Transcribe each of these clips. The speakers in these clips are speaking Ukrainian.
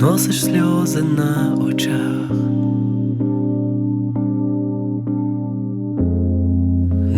носиш сльози на очах,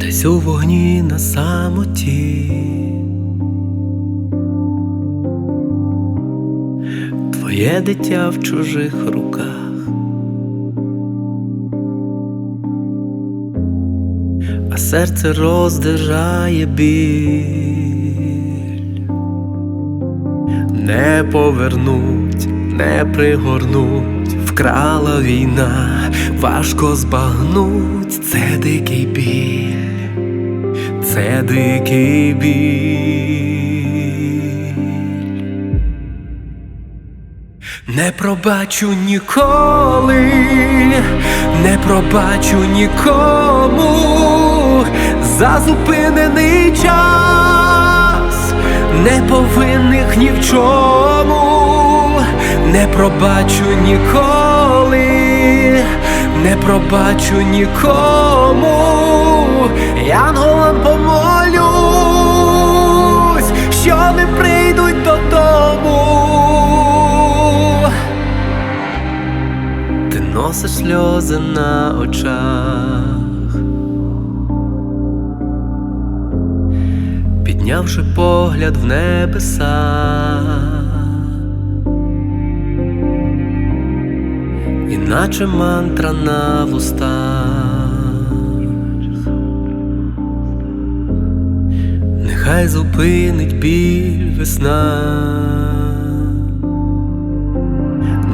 десь у вогні на самоті. Твоє дитя в чужих руках. А серце роздирає біль, не повернуть, не пригорнуть, вкрала війна, важко збагнуть, це дикий біль, це дикий біль. Не пробачу ніколи, не пробачу нікому. За зупинений час, не повинних ні в чому, не пробачу ніколи, не пробачу нікому, янголам помолюсь, що не прийдуть додому. Ти носиш сльози на очах, піднявши погляд в небеса, іначе мантра на вустах. Нехай зупинить біль весна.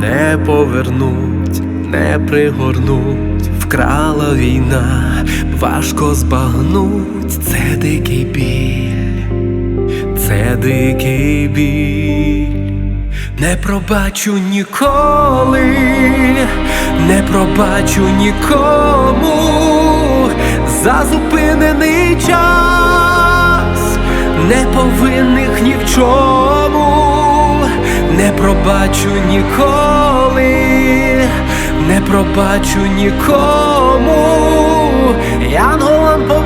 Не повернуть, не пригорнуть, вкрала війна, важко збагнуть, це дикий біль, це дикий біль, не пробачу ніколи, не пробачу нікому за зупинений час, не повинних ні в чому. Не пробачу ніколи, не пробачу нікому, янголам помолюсь,